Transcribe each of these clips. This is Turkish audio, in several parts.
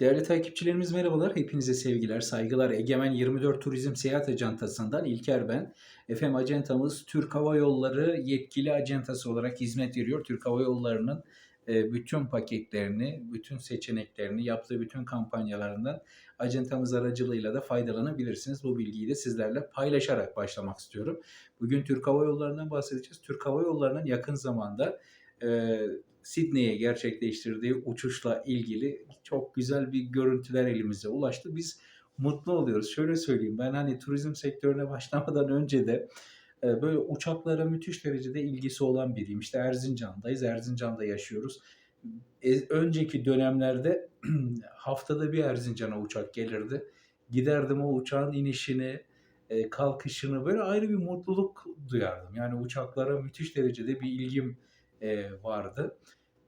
Değerli takipçilerimiz merhabalar. Hepinize sevgiler, saygılar. Egemen 24 Turizm Seyahat Ajantası'ndan İlker ben. Efendim acentamız Türk Hava Yolları yetkili acentası olarak hizmet veriyor. Türk Hava Yolları'nın e, bütün paketlerini, bütün seçeneklerini, yaptığı bütün kampanyalarından acentamız aracılığıyla da faydalanabilirsiniz. Bu bilgiyi de sizlerle paylaşarak başlamak istiyorum. Bugün Türk Hava Yolları'ndan bahsedeceğiz. Türk Hava Yolları'nın yakın zamanda e, Sydney'e gerçekleştirdiği uçuşla ilgili çok güzel bir görüntüler elimize ulaştı. Biz mutlu oluyoruz. Şöyle söyleyeyim ben hani turizm sektörüne başlamadan önce de e, böyle uçaklara müthiş derecede ilgisi olan biriyim. İşte Erzincan'dayız. Erzincan'da yaşıyoruz. E, önceki dönemlerde haftada bir Erzincan'a uçak gelirdi. Giderdim o uçağın inişini, e, kalkışını böyle ayrı bir mutluluk duyardım. Yani uçaklara müthiş derecede bir ilgim e, vardı.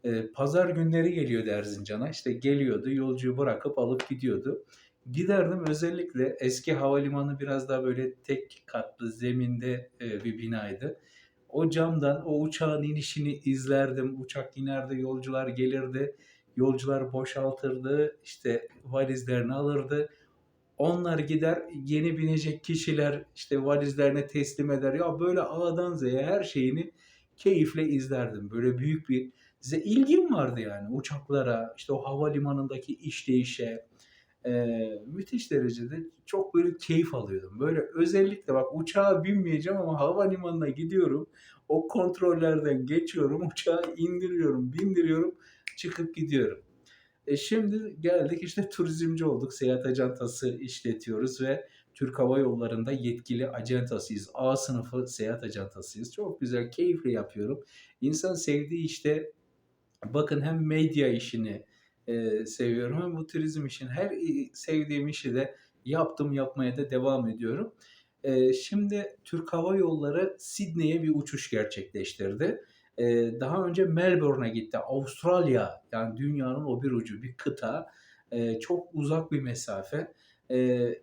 E, pazar günleri geliyordu Erzincan'a. İşte geliyordu, yolcuyu bırakıp alıp gidiyordu. Giderdim özellikle eski havalimanı biraz daha böyle tek katlı zeminde e, bir binaydı. O camdan o uçağın inişini izlerdim. Uçak inerdi, yolcular gelirdi. Yolcular boşaltırdı, işte valizlerini alırdı. Onlar gider yeni binecek kişiler işte valizlerine teslim eder. Ya böyle A'dan Z'ye her şeyini keyifle izlerdim. Böyle büyük bir size ilgim vardı yani uçaklara, işte o havalimanındaki işleyişe. Ee, müthiş derecede çok böyle keyif alıyordum. Böyle özellikle bak uçağa binmeyeceğim ama havalimanına gidiyorum. O kontrollerden geçiyorum, uçağı indiriyorum, bindiriyorum, çıkıp gidiyorum. E şimdi geldik işte turizmci olduk. Seyahat acentası işletiyoruz ve Türk Hava Yolları'nda yetkili acentasıyız. A sınıfı seyahat acentasıyız. Çok güzel, keyifli yapıyorum. İnsan sevdiği işte bakın hem medya işini e, seviyorum hem bu turizm işini. Her sevdiğim işi de yaptım, yapmaya da devam ediyorum. E, şimdi Türk Hava Yolları Sydney'e bir uçuş gerçekleştirdi. E, daha önce Melbourne'a gitti. Avustralya yani dünyanın o bir ucu, bir kıta. E, çok uzak bir mesafe. E,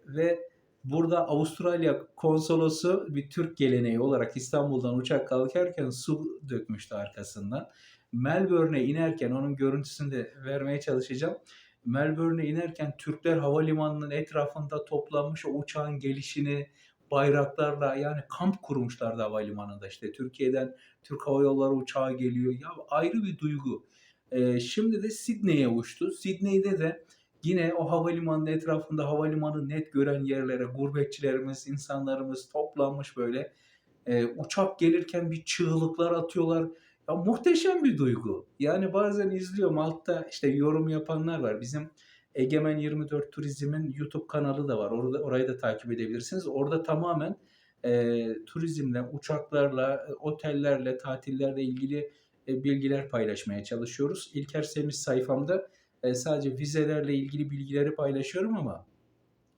ve Burada Avustralya konsolosu bir Türk geleneği olarak İstanbul'dan uçak kalkarken su dökmüştü arkasından. Melbourne'e inerken onun görüntüsünü de vermeye çalışacağım. Melbourne'e inerken Türkler havalimanının etrafında toplanmış o uçağın gelişini bayraklarla yani kamp kurmuşlardı havalimanında işte Türkiye'den Türk Hava Yolları uçağı geliyor. Ya ayrı bir duygu. Ee, şimdi de Sydney'e uçtu. Sydney'de de Yine o havalimanının etrafında havalimanı net gören yerlere gurbetçilerimiz, insanlarımız toplanmış böyle. E, uçak gelirken bir çığlıklar atıyorlar. Ya muhteşem bir duygu. Yani bazen izliyorum altta işte yorum yapanlar var. Bizim Egemen 24 Turizm'in YouTube kanalı da var. Orada orayı da takip edebilirsiniz. Orada tamamen e, turizmle, uçaklarla, otellerle, tatillerle ilgili e, bilgiler paylaşmaya çalışıyoruz. İlker Semiz sayfamda e, sadece vizelerle ilgili bilgileri paylaşıyorum ama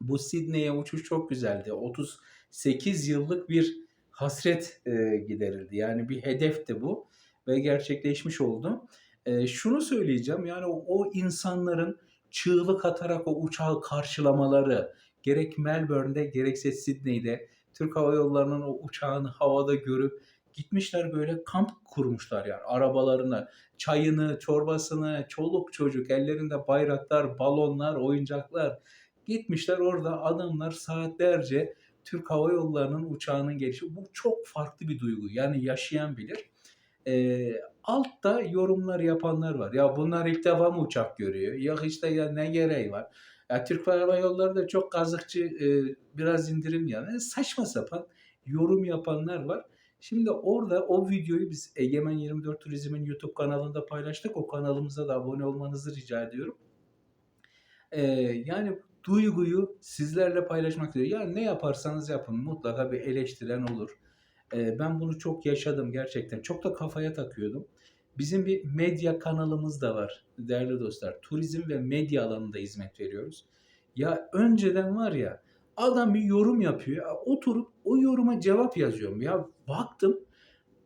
bu Sydney'e uçuş çok güzeldi. 38 yıllık bir hasret e, giderildi. Yani bir hedefti bu ve gerçekleşmiş oldu. E, şunu söyleyeceğim yani o, o insanların çığlık atarak o uçağı karşılamaları gerek Melbourne'de gerekse Sydney'de Türk Hava Yolları'nın o uçağını havada görüp gitmişler böyle kamp kurmuşlar yani arabalarına çayını, çorbasını, çoluk çocuk ellerinde bayraklar, balonlar, oyuncaklar gitmişler orada adamlar saatlerce Türk Hava Yolları'nın uçağının gelişi bu çok farklı bir duygu. Yani yaşayan bilir. E, altta yorumlar yapanlar var. Ya bunlar ilk defa mı uçak görüyor? Yok işte ya ne gereği var? Ya Türk Hava Yolları da çok kazıkçı e, biraz indirim yani saçma sapan yorum yapanlar var. Şimdi orada o videoyu biz Egemen 24 Turizm'in YouTube kanalında paylaştık. O kanalımıza da abone olmanızı rica ediyorum. Ee, yani duyguyu sizlerle paylaşmak istiyorum. Yani ne yaparsanız yapın mutlaka bir eleştiren olur. Ee, ben bunu çok yaşadım gerçekten. Çok da kafaya takıyordum. Bizim bir medya kanalımız da var değerli dostlar. Turizm ve medya alanında hizmet veriyoruz. Ya önceden var ya Adam bir yorum yapıyor. Oturup o yoruma cevap yazıyorum. Ya baktım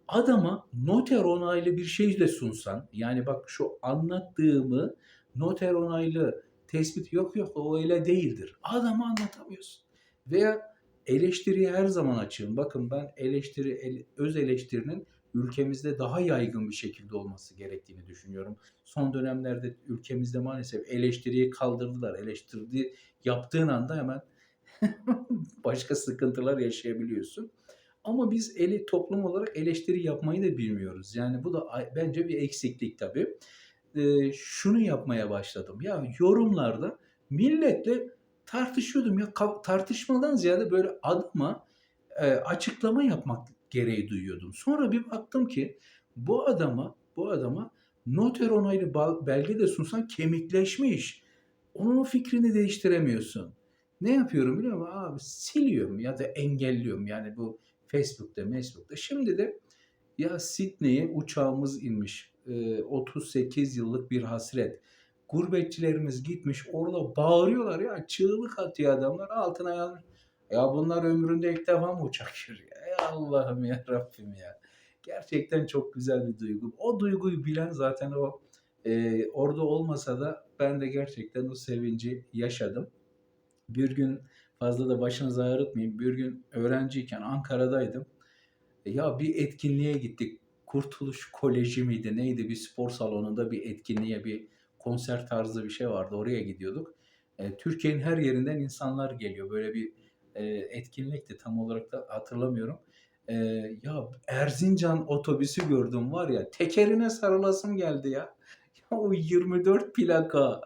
adama noter onaylı bir şey de sunsan yani bak şu anlattığımı noter onaylı tespit yok yok o öyle değildir. Adamı anlatamıyorsun. Veya eleştiriye her zaman açığım. Bakın ben eleştiri, öz eleştirinin ülkemizde daha yaygın bir şekilde olması gerektiğini düşünüyorum. Son dönemlerde ülkemizde maalesef eleştiriyi kaldırdılar. Eleştirdiği yaptığın anda hemen başka sıkıntılar yaşayabiliyorsun. Ama biz eli toplum olarak eleştiri yapmayı da bilmiyoruz. Yani bu da bence bir eksiklik tabii. Ee, şunu yapmaya başladım. Ya yorumlarda milletle tartışıyordum. Ya tartışmadan ziyade böyle adıma e, açıklama yapmak gereği duyuyordum. Sonra bir baktım ki bu adama bu adama noter onaylı belge de sunsan kemikleşmiş. Onun o fikrini değiştiremiyorsun. Ne yapıyorum biliyor musun? Abi siliyorum ya da engelliyorum. Yani bu Facebook'ta, Facebook'ta. Şimdi de ya Sydney'e uçağımız inmiş. Ee, 38 yıllık bir hasret. Gurbetçilerimiz gitmiş orada bağırıyorlar ya çığlık atıyor adamlar altına yazmış. Ya bunlar ömründe ilk defa mı uçak sürüyor? Ey Allah'ım ya Rabbim ya. Gerçekten çok güzel bir duygu. O duyguyu bilen zaten o e, orada olmasa da ben de gerçekten o sevinci yaşadım. Bir gün fazla da başınızı ağrıtmayayım. Bir gün öğrenciyken Ankara'daydım. E, Ya bir etkinliğe gittik. Kurtuluş Koleji miydi neydi bir spor salonunda bir etkinliğe bir konser tarzı bir şey vardı. Oraya gidiyorduk. E, Türkiye'nin her yerinden insanlar geliyor. Böyle bir e, etkinlikti tam olarak da hatırlamıyorum. E, ya Erzincan otobüsü gördüm var ya tekerine sarılasım geldi ya. O 24 plaka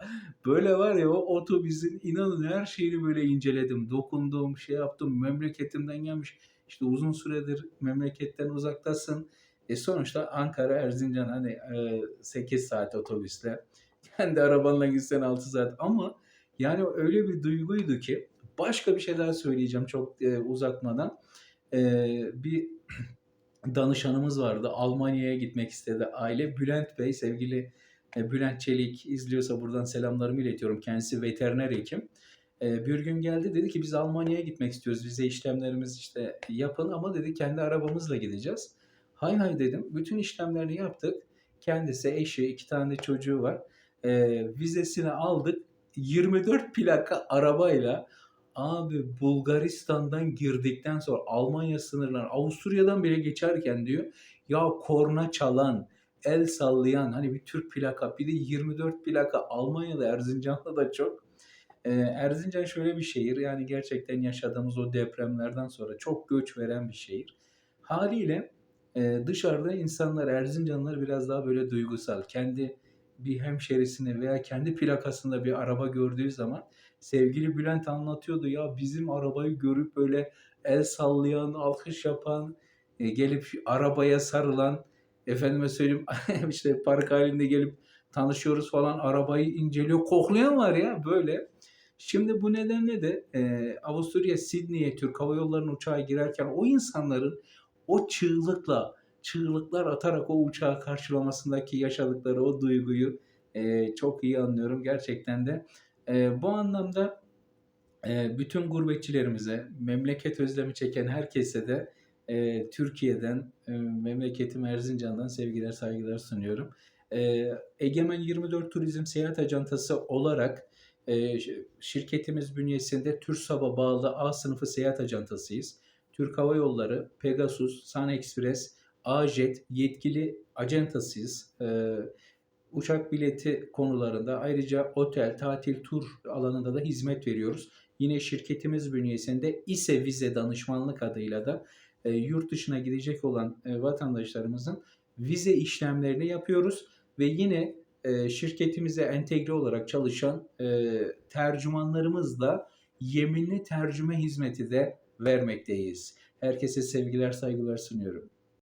böyle var ya o otobüsün inanın her şeyini böyle inceledim. Dokundum, şey yaptım. Memleketimden gelmiş. İşte uzun süredir memleketten uzaktasın. E sonuçta Ankara, Erzincan hani e, 8 saat otobüsle. Kendi arabanla gitsen 6 saat ama yani öyle bir duyguydu ki başka bir şey daha söyleyeceğim çok e, uzatmadan. E, bir danışanımız vardı. Almanya'ya gitmek istedi aile. Bülent Bey, sevgili Bülent Çelik izliyorsa buradan selamlarımı iletiyorum. Kendisi veteriner hekim. E, bir gün geldi dedi ki biz Almanya'ya gitmek istiyoruz. Vize işlemlerimiz işte yapın ama dedi kendi arabamızla gideceğiz. Hay hay dedim. Bütün işlemlerini yaptık. Kendisi, eşi, iki tane de çocuğu var. E, vizesini aldık. 24 plaka arabayla Abi Bulgaristan'dan girdikten sonra Almanya sınırlarına Avusturya'dan bile geçerken diyor ya korna çalan, el sallayan hani bir Türk plaka bir de 24 plaka Almanya'da Erzincan'da da çok. Ee, Erzincan şöyle bir şehir yani gerçekten yaşadığımız o depremlerden sonra çok göç veren bir şehir. Haliyle e, dışarıda insanlar Erzincanlılar biraz daha böyle duygusal. Kendi bir hemşerisini veya kendi plakasında bir araba gördüğü zaman sevgili Bülent anlatıyordu ya bizim arabayı görüp böyle el sallayan, alkış yapan, e, gelip arabaya sarılan, efendime söyleyeyim işte park halinde gelip tanışıyoruz falan arabayı inceliyor, koklayan var ya böyle. Şimdi bu nedenle de e, Avusturya Sydney'e Türk Hava Yolları'nın uçağa girerken o insanların o çığlıkla, çığlıklar atarak o uçağı karşılamasındaki yaşadıkları o duyguyu e, çok iyi anlıyorum. Gerçekten de e, bu anlamda e, bütün gurbetçilerimize, memleket özlemi çeken herkese de e, Türkiye'den, e, memleketim Erzincan'dan sevgiler, saygılar sunuyorum. E, Egemen 24 Turizm Seyahat Acentası olarak e, şirketimiz bünyesinde TÜRSAB'a bağlı A sınıfı seyahat ajantasıyız. Türk Hava Yolları, Pegasus, Sun Express, Ajet yetkili acentasıyız. E, uçak bileti konularında ayrıca otel, tatil, tur alanında da hizmet veriyoruz. Yine şirketimiz bünyesinde İSE Vize Danışmanlık adıyla da e, yurt dışına gidecek olan e, vatandaşlarımızın vize işlemlerini yapıyoruz ve yine e, şirketimize entegre olarak çalışan e, tercümanlarımızla yeminli tercüme hizmeti de vermekteyiz. Herkese sevgiler, saygılar sunuyorum.